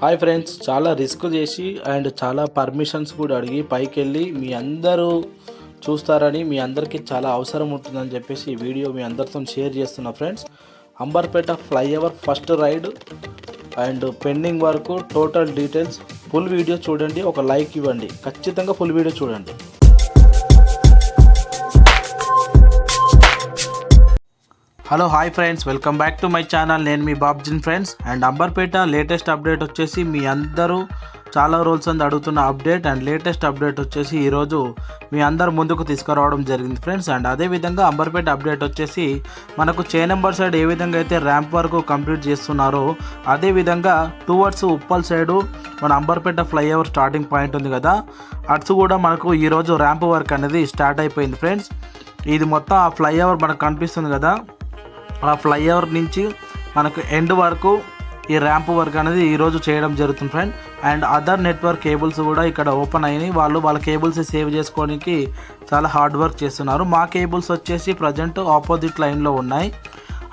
Hi friends చాలా risk చేసి and చాలా పర్మిషన్స్ కూడా అడిగి పైకి వెళ్ళి మీ అందరూ చూస్తారని మీ అందరికీ చాలా అవసరం ఉంటుందని చెప్పేసి ఈ వీడియో మీ అందరితో షేర్ చేస్తున్నా friends Amberpet flyover first ride and pending వరకు టోటల్ డీటెయిల్స్ ఫుల్ వీడియో చూడండి ఒక లైక్ ఇవ్వండి. ఖచ్చితంగా ఫుల్ వీడియో చూడండి. Hello hi friends welcome back to my channel నేను మీ బాబ్జిన్ friends and Amberpet latest update వచ్చేసి మీ అందరూ చాలా రోజులు అంది అడుగుతున్న అప్డేట్ అండ్ లేటెస్ట్ అప్డేట్ వచ్చేసి ఈరోజు మీ అందరు ముందుకు తీసుకురావడం జరిగింది ఫ్రెండ్స్ అండ్ అదేవిధంగా అంబర్పేట అప్డేట్ వచ్చేసి మనకు చే నెంబర్ సైడ్ ఏ విధంగా అయితే ర్యాంప్ వరకు కంప్లీట్ చేస్తున్నారో అదేవిధంగా టువర్డ్స్ ఉప్పల్ సైడు మన అంబర్పేట ఫ్లైఓవర్ స్టార్టింగ్ పాయింట్ ఉంది కదా. అట్స్ కూడా మనకు ఈరోజు ర్యాంప్ వర్క్ అనేది స్టార్ట్ అయిపోయింది ఫ్రెండ్స్ ఇది మొత్తం ఆ ఫ్లైఓవర్ మనకు కనిపిస్తుంది కదా. ఆ ఫ్లైఓవర్ నుంచి మనకు ఎండ్ వరకు ఈ ర్యాంప్ వర్క్ అనేది ఈరోజు చేయడం జరుగుతుంది friend. And other network cables కూడా ఇక్కడ ఓపెన్ అయినాయి. వాళ్ళు వాళ్ళ కేబుల్స్ సేవ్ చేసుకోవడానికి చాలా హార్డ్ వర్క్ చేస్తున్నారు. మా కేబుల్స్ వచ్చేసి ప్రజెంట్ ఆపోజిట్ లైన్లో ఉన్నాయి.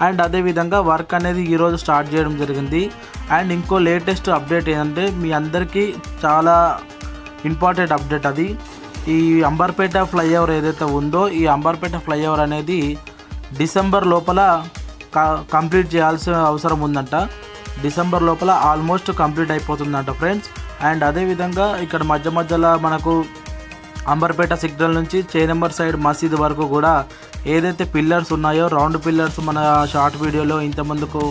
అండ్ అదేవిధంగా వర్క్ అనేది ఈరోజు స్టార్ట్ చేయడం జరిగింది. అండ్ ఇంకో లేటెస్ట్ అప్డేట్ ఏంటంటే మీ అందరికీ చాలా ఇంపార్టెంట్ అప్డేట్ అది. ఈ అంబర్పేట ఫ్లైఓవర్ ఏదైతే ఉందో ఈ అంబర్పేట ఫ్లైఓవర్ అనేది డిసెంబర్ లోపల కంప్లీట్ చేయాల్సిన అవసరం ఉందంట. డిసెంబర్ లోపల ఆల్మోస్ట్ కంప్లీట్ అయిపోతుందంట ఫ్రెండ్స్. అండ్ అదేవిధంగా ఇక్కడ మధ్య మధ్యలో మనకు అంబర్పేట సిగ్నల్ నుంచి చే నెంబర్ సైడ్ మసీద్ వరకు కూడా ఏదైతే పిల్లర్స్ ఉన్నాయో రౌండ్ పిల్లర్స్ మన షార్ట్ వీడియోలో ఇంతమందుకు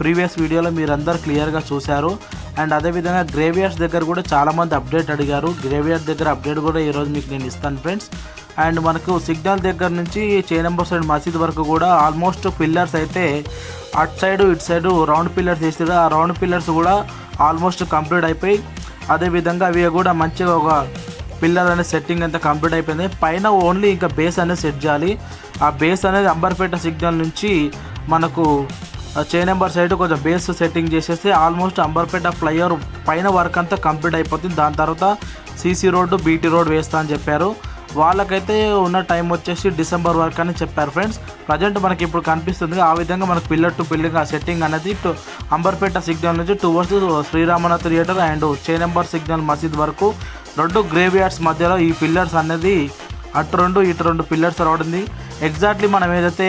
ప్రీవియస్ వీడియోలో మీరందరూ క్లియర్గా చూశారు. అండ్ అదేవిధంగా గ్రేవియర్స్ దగ్గర కూడా చాలామంది అప్డేట్ అడిగారు. గ్రేవియార్స్ దగ్గర అప్డేట్ కూడా ఈరోజు మీకు నేను ఇస్తాను ఫ్రెండ్స్. అండ్ మనకు సిగ్నల్ దగ్గర నుంచి చే సైడ్ మసీద్ వరకు కూడా ఆల్మోస్ట్ పిల్లర్స్ అయితే అటు సైడ్ ఇటు సైడ్ రౌండ్ పిల్లర్స్ వేస్తారు. ఆ రౌండ్ పిల్లర్స్ కూడా ఆల్మోస్ట్ కంప్లీట్ అయిపోయి అదేవిధంగా అవి కూడా మంచిగా ఒక పిల్లర్ అనే సెట్టింగ్ అంతా కంప్లీట్ అయిపోయింది. పైన ఓన్లీ ఇంకా బేస్ అనేది సెట్ చేయాలి. ఆ బేస్ అనేది అంబర్పేట సిగ్నల్ నుంచి మనకు చే నెంబర్ సైడ్ కొంచెం బేస్ సెట్టింగ్ చేసేస్తే ఆల్మోస్ట్ అంబర్పేట ఫ్లైఓవర్ పైన వర్క్ అంతా కంప్లీట్ అయిపోతుంది. దాని తర్వాత సీసీ రోడ్డు బీటీ రోడ్ వేస్తా అని చెప్పారు. వాళ్ళకైతే ఉన్న టైం వచ్చేసి డిసెంబర్ వరకు అని చెప్పారు ఫ్రెండ్స్. ప్రజెంట్ మనకి ఇప్పుడు కనిపిస్తుంది ఆ విధంగా మనకు పిల్లర్ టు పిల్లర్ ఆ సెట్టింగ్ అనేది టు అంబర్పేట సిగ్నల్ నుంచి towards Sriramana theatre and Che number signal మసీద్ వరకు రెండు గ్రేవ్ యార్డ్స్ మధ్యలో ఈ పిల్లర్స్ అనేది అటు రెండు ఇటు రెండు పిల్లర్స్ రావడింది ఎగ్జాక్ట్లీ మనం ఏదైతే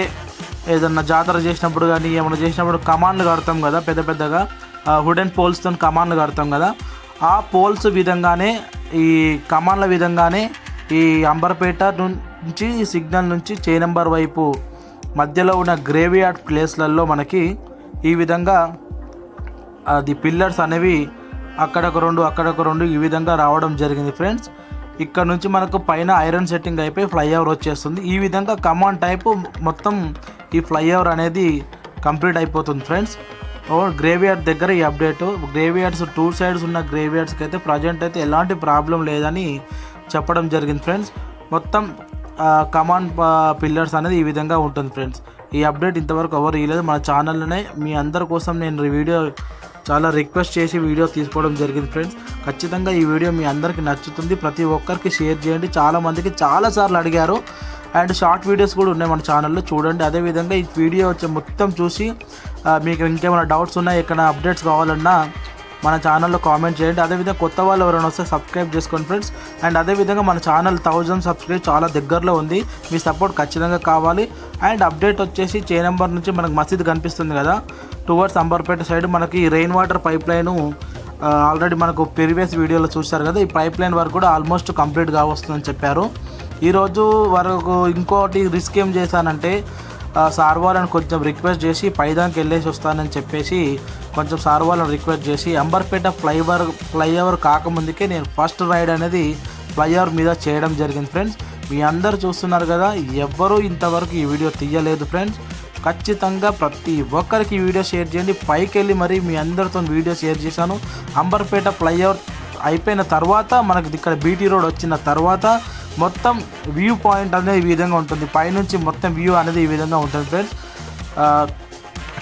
ఏదన్నా జాతర చేసినప్పుడు కానీ ఏమైనా చేసినప్పుడు కమాండ్లు కడతాం కదా పెద్ద పెద్దగా వుడెన్ పోల్స్తో కమాండ్లు కడతాం కదా. ఆ పోల్స్ విధంగానే ఈ కమాండ్ల విధంగానే ఈ అంబర్పేట నుంచి సిగ్నల్ నుంచి చే నెంబర్ వైపు మధ్యలో ఉన్న గ్రేవియార్డ్ ప్లేస్లలో మనకి ఈ విధంగా అది పిల్లర్స్ అనేవి అక్కడొక రెండు అక్కడొక రెండు ఈ విధంగా రావడం జరిగింది ఫ్రెండ్స్. ఇక్కడ నుంచి మనకు పైన ఐరన్ సెట్టింగ్ అయిపోయి ఫ్లైఓవర్ వచ్చేస్తుంది. ఈ విధంగా కమాండ్ టైపు మొత్తం ఈ ఫ్లైఓవర్ అనేది కంప్లీట్ అయిపోతుంది ఫ్రెండ్స్. ఓ గ్రేవియార్డ్ దగ్గర ఈ అప్డేట్. గ్రేవియార్డ్స్ టూ సైడ్స్ ఉన్న గ్రేవియార్డ్స్కి అయితే ప్రజెంట్ అయితే ఎలాంటి ప్రాబ్లం లేదని చెప్పడం జరిగింది ఫ్రెండ్స్. మొత్తం కమాండ్ పిల్లర్స్ అనేది ఈ విధంగా ఉంటుంది ఫ్రెండ్స్. ఈ అప్డేట్ ఇంతవరకు ఎవరు ఇవ్వలేదు మన ఛానల్లోనే మీ అందరి కోసం నేను వీడియో చాలా రిక్వెస్ట్ చేసి వీడియో తీసుకోవడం జరిగింది ఫ్రెండ్స్. ఖచ్చితంగా ఈ వీడియో మీ అందరికీ నచ్చుతుంది. ప్రతి ఒక్కరికి షేర్ చేయండి. చాలామందికి చాలాసార్లు అడిగారు. అండ్ షార్ట్ వీడియోస్ కూడా ఉన్నాయి మన ఛానల్లో. చూడండి. అదేవిధంగా ఈ వీడియో వచ్చి మొత్తం చూసి మీకు ఇంకేమైనా డౌట్స్ ఉన్నాయి ఇక్కడ అప్డేట్స్ కావాలన్నా మన ఛానల్లో కామెంట్ చేయండి. అదేవిధంగా కొత్త వాళ్ళు ఎవరైనా వస్తే సబ్స్క్రైబ్ చేసుకోండి ఫ్రెండ్స్ అండ్ అదేవిధంగా మన ఛానల్ థౌజండ్ సబ్స్క్రైబ్ చాలా దగ్గరలో ఉంది. మీ సపోర్ట్ ఖచ్చితంగా కావాలి. అండ్ అప్డేట్ వచ్చేసి చే నెంబర్ నుంచి మనకు మసీద్ కనిపిస్తుంది కదా. టువర్డ్స్ అంబర్పేట సైడ్ మనకి rain water pipe line already మనకు ప్రీవియస్ వీడియోలో చూశారు కదా. ఈ పైప్ లైన్ వరకు కూడా ఆల్మోస్ట్ కంప్లీట్ కావస్తుందని చెప్పారు. ఈరోజు వరకు ఇంకోటి రిస్క్ ఏం చేశానంటే సార్ వాళ్ళని కొంచెం రిక్వెస్ట్ చేసి పైదానికి వెళ్ళేసి వస్తానని చెప్పేసి కొంచెం సార్ వాళ్ళని రిక్వెస్ట్ చేసి అంబర్పేట ఫ్లైఓవర్ ఫ్లైఓవర్ కాకముందుకే నేను ఫస్ట్ రైడ్ అనేది ఫ్లైఓవర్ మీద చేయడం జరిగింది ఫ్రెండ్స్. మీ అందరు చూస్తున్నారు కదా ఎవ్వరూ ఇంతవరకు ఈ వీడియో తీయలేదు ఫ్రెండ్స్. ఖచ్చితంగా ప్రతి ఒక్కరికి ఈ వీడియో షేర్ చేయండి. పైకి వెళ్ళి మరి మీ అందరితో వీడియో షేర్ చేశాను. అంబర్పేట ఫ్లైఓవర్ అయిపోయిన తర్వాత మనకి ఇక్కడ బీటీ రోడ్ వచ్చిన తర్వాత మొత్తం వ్యూ పాయింట్ అనేది ఈ విధంగా ఉంటుంది. పైనుంచి మొత్తం వ్యూ అనేది ఈ విధంగా ఉంటుంది ఫ్రెండ్స్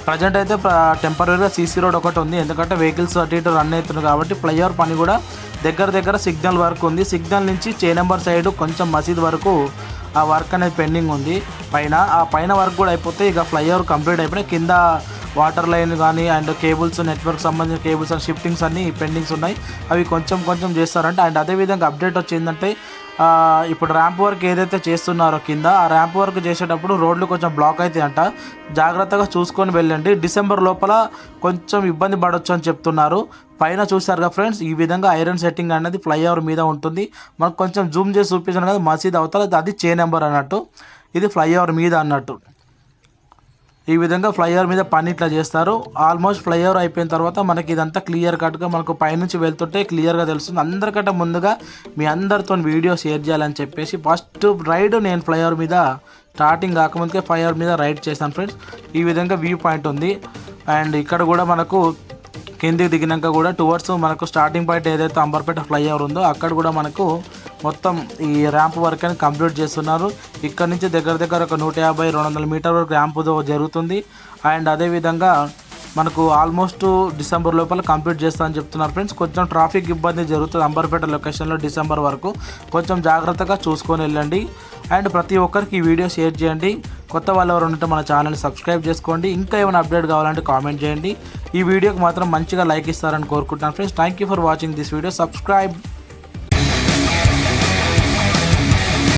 ప్రజెంట్ అయితే టెంపరీగా సీసీ రోడ్ ఒకటి ఉంది. ఎందుకంటే వెహికల్స్ అటు ఇటు రన్ అవుతున్నాయి కాబట్టి ఫ్లైఓవర్ పని కూడా దగ్గర దగ్గర సిగ్నల్ వరకు ఉంది. సిగ్నల్ నుంచి చే నెంబర్ సైడ్ కొంచెం మసీద్ వరకు ఆ వర్క్ అనేది పెండింగ్ ఉంది. పైన ఆ పైన వర్క్ కూడా అయిపోతే ఇక ఫ్లైఓవర్ కంప్లీట్ అయిపోయి కింద వాటర్ లైన్ కానీ అండ్ కేబుల్స్ నెట్వర్క్ సంబంధించిన కేబుల్స్ అండ్ షిఫ్టింగ్స్ అన్నీ పెండింగ్స్ ఉన్నాయి. అవి కొంచెం కొంచెం చేస్తారంటే. అండ్ అదేవిధంగా అప్డేట్ వచ్చిందంటే ఇప్పుడు ర్యాంప్ వర్క్ ఏదైతే చేస్తున్నారో కింద ఆ ర్యాంప్ వర్క్ చేసేటప్పుడు రోడ్లు కొంచెం బ్లాక్ అవుతాయి అంట జాగ్రత్తగా చూసుకొని వెళ్ళండి. డిసెంబర్ లోపల కొంచెం ఇబ్బంది పడవచ్చు అని చెప్తున్నారు. పైన చూసారుగా ఫ్రెండ్స్ ఈ విధంగా ఐరన్ సెట్టింగ్ అనేది ఫ్లైఓవర్ మీద ఉంటుంది. మనకు కొంచెం జూమ్ చేసి చూపించాను కదా మసీద్ అవుతారు అది చే నెంబర్ అన్నట్టు. ఇది ఫ్లైఓవర్ మీద అన్నట్టు. ఈ విధంగా ఫ్లైఓవర్ మీద పని ఇట్లా చేస్తారు. ఆల్మోస్ట్ ఫ్లైఓవర్ అయిపోయిన తర్వాత మనకి ఇదంతా క్లియర్ కట్గా మనకు పైనుంచి వెళ్తుంటే క్లియర్గా తెలుస్తుంది. అందరికంటే ముందుగా మీ అందరితో వీడియో షేర్ చేయాలని చెప్పేసి ఫస్ట్ రైడ్ నేను ఫ్లైఓవర్ మీద స్టార్టింగ్ కాకముందుకే ఫ్లైఓవర్ మీద రైడ్ చేశాను ఫ్రెండ్స్. ఈ విధంగా వ్యూ పాయింట్ ఉంది. అండ్ ఇక్కడ కూడా మనకు కిందికి దిగినాక కూడా టువర్డ్స్ మనకు స్టార్టింగ్ పాయింట్ ఏదైతే అంబర్పేట ఫ్లైఓవర్ ఉందో అక్కడ కూడా మనకు మొత్తం ఈ ర్యాంప్ వర్క్ అని కంప్లీట్ చేస్తున్నారు. ఇక్కడ నుంచి దగ్గర దగ్గర ఒక నూట యాభై రెండు వందల మీటర్ వరకు ర్యాంప్ జరుగుతుంది. అండ్ అదేవిధంగా మనకు ఆల్మోస్ట్ డిసెంబర్ లోపల కంప్లీట్ చేస్తా అని చెప్తున్నారు ఫ్రెండ్స్ కొంచెం ట్రాఫిక్ ఇబ్బంది జరుగుతుంది అంబర్పేట లొకేషన్లో డిసెంబర్ వరకు. కొంచెం జాగ్రత్తగా చూసుకొని వెళ్ళండి. అండ్ ప్రతి ఒక్కరికి ఈ వీడియో షేర్ చేయండి. కొత్త వాళ్ళు ఎవరు ఉంటే మన ఛానల్ని సబ్స్క్రైబ్ చేసుకోండి. ఇంకా ఏమైనా అప్డేట్ కావాలంటే కామెంట్ చేయండి. ఈ వీడియోకి మాత్రం మంచిగా లైక్ ఇస్తారని కోరుకుంటున్నాను friends thank you for watching this video subscribe